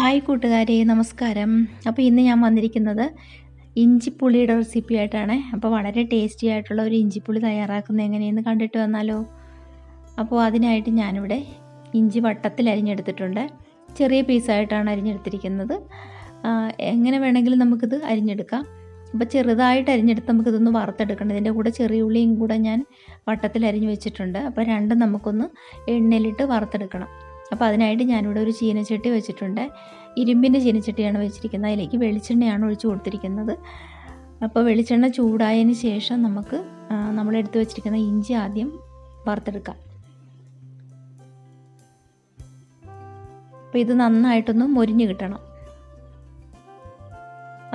Hi കൂട്ടുകാരെ നമസ്കാരം. അപ്പോൾ ഇന്ന് ഞാൻ വന്നിരിക്കുന്നത് ഇഞ്ചിപ്പുളിയുടെ റെസിപ്പി ആയിട്ടാണ്. അപ്പോൾ വളരെ ടേസ്റ്റി ആയിട്ടുള്ള ഒരു ഇഞ്ചിപ്പുളി തയ്യാറാക്കുന്നത് എങ്ങനെയെന്ന് കണ്ടിട്ട് വന്നാലോ? അപ്പോൾ അതിനായിട്ട് ഞാനിവിടെ ഇഞ്ചി വട്ടത്തിൽ അരിഞ്ഞെടുത്തിട്ടുണ്ട്. ചെറിയ പീസായിട്ടാണ് അരിഞ്ഞെടുത്തിരിക്കുന്നത്. എങ്ങനെ വേണമെങ്കിലും നമുക്കിത് അരിഞ്ഞെടുക്കാം. അപ്പോൾ ചെറുതായിട്ട് അരിഞ്ഞെടുത്ത് നമുക്കിതൊന്ന് വറുത്തെടുക്കണം. ഇതിന്റെ കൂടെ ചെറിയ ഉള്ളിയും കൂടെ ഞാൻ വട്ടത്തിൽ അരിഞ്ഞു വെച്ചിട്ടുണ്ട്. അപ്പോൾ രണ്ടും നമുക്കൊന്ന് എണ്ണയിലിട്ട് വറുത്തെടുക്കണം. അപ്പോൾ അതിനായിട്ട് ഞാനിവിടെ ഒരു ചീനച്ചട്ടി വെച്ചിട്ടുണ്ട്. ഇരുമ്പിന്റെ ചീനച്ചട്ടിയാണ് വെച്ചിരിക്കുന്നത്. അതിലേക്ക് വെളിച്ചെണ്ണയാണ് ഒഴിച്ചു കൊടുത്തിരിക്കുന്നത്. അപ്പോൾ വെളിച്ചെണ്ണ ചൂടായതിന് ശേഷം നമുക്ക് നമ്മളെടുത്ത് വെച്ചിരിക്കുന്ന ഇഞ്ചി ആദ്യം വറുത്തെടുക്കാം. അപ്പോൾ ഇത് നന്നായിട്ടൊന്ന് മൊരിഞ്ഞ് കിട്ടണം.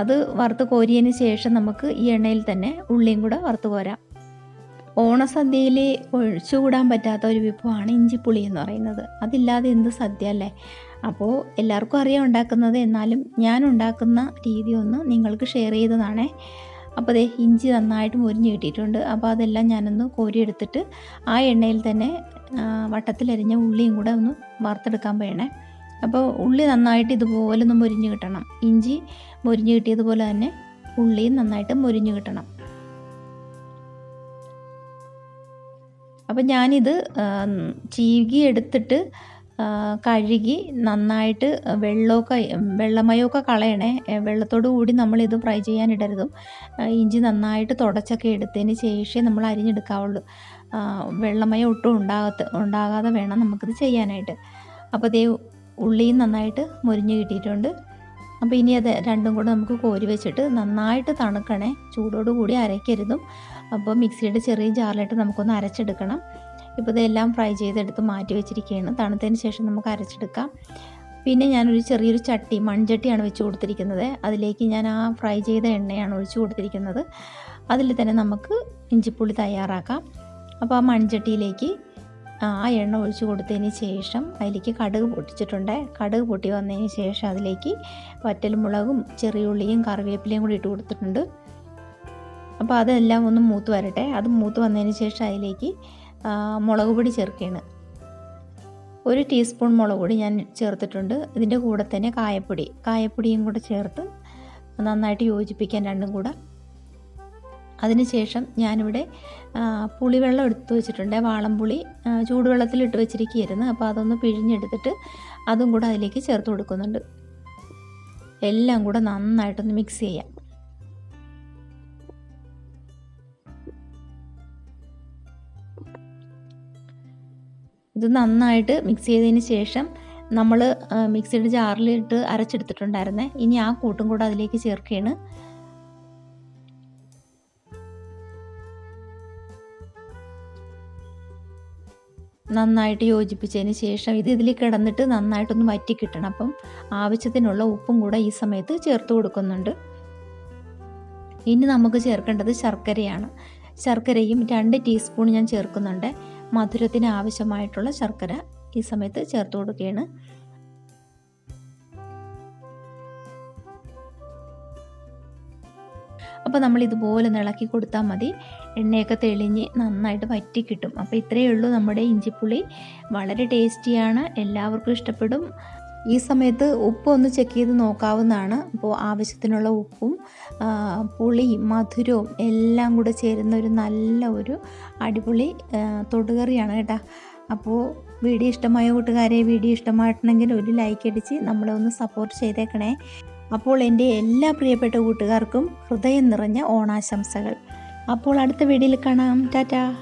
അത് വറുത്ത് കോരിയതിന് ശേഷം നമുക്ക് ഈ എണ്ണയിൽ തന്നെ ഉള്ളിയും കൂടെ വറുത്ത് കോരാം. ഓണസദ്യയിൽ ഒഴിച്ചുകൂടാൻ പറ്റാത്ത ഒരു വിഭവമാണ് ഇഞ്ചിപ്പുളി എന്ന് പറയുന്നത്. അതില്ലാതെ എന്ത് സദ്യ അല്ലേ? അപ്പോൾ എല്ലാവർക്കും അറിയാം ഉണ്ടാക്കുന്നത്. എന്നാലും ഞാൻ ഉണ്ടാക്കുന്ന രീതി ഒന്ന് നിങ്ങൾക്ക് ഷെയർ ചെയ്തതാണേ. അപ്പോൾ ദേ ഇഞ്ചി നന്നായിട്ട് മുരിഞ്ഞ് കിട്ടിയിട്ടുണ്ട്. അപ്പോൾ അതെല്ലാം ഞാനൊന്ന് കോരിയെടുത്തിട്ട് ആ എണ്ണയിൽ തന്നെ വട്ടത്തിലരിഞ്ഞ ഉള്ളിയും കൂടെ ഒന്ന് വറുത്തെടുക്കാൻ വേണേ അപ്പോൾ ഉള്ളി നന്നായിട്ട് ഇതുപോലെ ഒന്ന് മുരിഞ്ഞ് കിട്ടണം. ഇഞ്ചി മുരിഞ്ഞ് കിട്ടിയതുപോലെ തന്നെ ഉള്ളിയും നന്നായിട്ട് മുരിഞ്ഞ് കിട്ടണം. അപ്പം ഞാനിത് ചീകി എടുത്തിട്ട് കഴുകി നന്നായിട്ട് വെള്ളമൊക്കെ വെള്ളമയമൊക്കെ കളയണേ. വെള്ളത്തോടു കൂടി നമ്മളിത് ഫ്രൈ ചെയ്യാനിടരുതും. ഇഞ്ചി നന്നായിട്ട് തുടച്ചൊക്കെ എടുത്തതിന് ശേഷമേ നമ്മൾ അരിഞ്ഞെടുക്കാവുള്ളൂ. വെള്ളമയം ഒട്ടും ഉണ്ടാകാത്ത ഉണ്ടാകാതെ വേണം നമുക്കിത് ചെയ്യാനായിട്ട്. അപ്പോൾ ദേ ഉള്ളിയും നന്നായിട്ട് മുരിഞ്ഞ് കിട്ടിയിട്ടുണ്ട്. അപ്പോൾ ഇനി അത് രണ്ടും കൂടെ നമുക്ക് കോരി വെച്ചിട്ട് നന്നായിട്ട് തണുക്കണേ. ചൂടോട് കൂടി അരയ്ക്കരുതും. അപ്പോൾ മിക്സിയുടെ ചെറിയ ജാറിലിട്ട് നമുക്കൊന്ന് അരച്ചെടുക്കണം. ഇപ്പോൾ ഇതെല്ലാം ഫ്രൈ ചെയ്തെടുത്ത് മാറ്റി വെച്ചിരിക്കുകയാണ്. തണുത്തതിന് ശേഷം നമുക്ക് അരച്ചെടുക്കാം. പിന്നെ ഞാനൊരു ചെറിയൊരു ചട്ടി മൺചട്ടിയാണ് വെച്ച് കൊടുത്തിരിക്കുന്നത്. അതിലേക്ക് ഞാൻ ആ ഫ്രൈ ചെയ്ത എണ്ണയാണ് ഒഴിച്ച് കൊടുത്തിരിക്കുന്നത്. അതിൽ തന്നെ നമുക്ക് ഇഞ്ചിപ്പുളി തയ്യാറാക്കാം. അപ്പോൾ ആ മൺചട്ടിയിലേക്ക് ആ എണ്ണ ഒഴിച്ച് കൊടുത്തതിന് ശേഷം അതിലേക്ക് കടുക് പൊട്ടിച്ചിട്ടുണ്ട്. കടുക് പൊട്ടി വന്നതിന് ശേഷം അതിലേക്ക് വറ്റൽമുളകും ചെറിയുള്ളിയും കറിവേപ്പിലയും കൂടി ഇട്ട് കൊടുത്തിട്ടുണ്ട്. അപ്പോൾ അതെല്ലാം ഒന്ന് മൂത്ത് വരട്ടെ. അത് മൂത്ത് വന്നതിന് ശേഷം അതിലേക്ക് മുളക് പൊടി ചേർക്കുകയാണ്. ഒരു ടീസ്പൂൺ മുളക് പൊടി ഞാൻ ചേർത്തിട്ടുണ്ട്. ഇതിന്റെ കൂടെ തന്നെ കായപ്പൊടി. കായപ്പൊടിയും കൂടെ ചേർത്ത് നന്നായിട്ട് യോജിപ്പിക്കാൻ രണ്ടും കൂടെ അതിനുശേഷം ഞാനിവിടെ പുളിവെള്ളം എടുത്ത് വെച്ചിട്ടുണ്ട്. വാളംപുളി ചൂടുവെള്ളത്തിൽ ഇട്ട് വെച്ചിരിക്കുകയായിരുന്നു. അപ്പോൾ അതൊന്ന് പിഴിഞ്ഞെടുത്തിട്ട് അതും കൂടെ അതിലേക്ക് ചേർത്ത് കൊടുക്കുന്നുണ്ട്. എല്ലാം കൂടെ നന്നായിട്ടൊന്ന് മിക്സ് ചെയ്യാം. ഇത് നന്നായിട്ട് മിക്സ് ചെയ്തതിന് ശേഷം നമ്മൾ മിക്സിയുടെ ജാറിലിട്ട് അരച്ചെടുത്തിട്ടുണ്ടായിരുന്നേ. ഇനി ആ കൂട്ടും കൂടെ അതിലേക്ക് ചേർക്കുകയാണ്. നന്നായിട്ട് യോജിപ്പിച്ചതിന് ശേഷം ഇത് ഇതിൽ കിടന്നിട്ട് നന്നായിട്ടൊന്ന് വറ്റി കിട്ടണം അപ്പം ആവശ്യത്തിനുള്ള ഉപ്പും കൂടെ ഈ സമയത്ത് ചേർത്ത് കൊടുക്കുന്നുണ്ട്. ഇനി നമുക്ക് ചേർക്കേണ്ടത് ശർക്കരയാണ്. ശർക്കരയും രണ്ട് ടീസ്പൂൺ ഞാൻ ചേർക്കുന്നുണ്ട്. മധുരത്തിന് ആവശ്യമായിട്ടുള്ള ശർക്കര ഈ സമയത്ത് ചേർത്ത് കൊടുക്കുകയാണ്. അപ്പോൾ നമ്മൾ ഇതുപോലെ ഇളക്കി കൊടുത്താൽ മതി. എണ്ണയൊക്കെ തെളിഞ്ഞ് നന്നായിട്ട് വറ്റി കിട്ടും. അപ്പോൾ ഇത്രയേ ഉള്ളൂ നമ്മുടെ ഇഞ്ചിപ്പുളി. വളരെ ടേസ്റ്റിയാണ്. എല്ലാവർക്കും ഇഷ്ടപ്പെടും. ഈ സമയത്ത് ഉപ്പ് ഒന്ന് ചെക്ക് ചെയ്ത് നോക്കാവുന്നതാണ്. അപ്പോൾ ആവശ്യത്തിനുള്ള ഉപ്പും പുളി പുളിയും മധുരവും എല്ലാം കൂടെ ചേരുന്ന ഒരു നല്ല ഒരു അടിപൊളി തൊടുകറിയാണ് കേട്ടോ. അപ്പോൾ വീഡിയോ ഇഷ്ടമായ കൂട്ടുകാരെ വീഡിയോ ഇഷ്ടമായിട്ടുണ്ടെങ്കിൽ ഒരു ലൈക്ക് അടിച്ച് നമ്മളെ ഒന്ന് സപ്പോർട്ട് ചെയ്തേക്കണേ. അപ്പോൾ എന്റെ എല്ലാ പ്രിയപ്പെട്ട കൂട്ടുകാർക്കും ഹൃദയം നിറഞ്ഞ ഓണാശംസകൾ. അപ്പോൾ അടുത്ത വീഡിയോയിൽ കാണാം. ടാറ്റാ.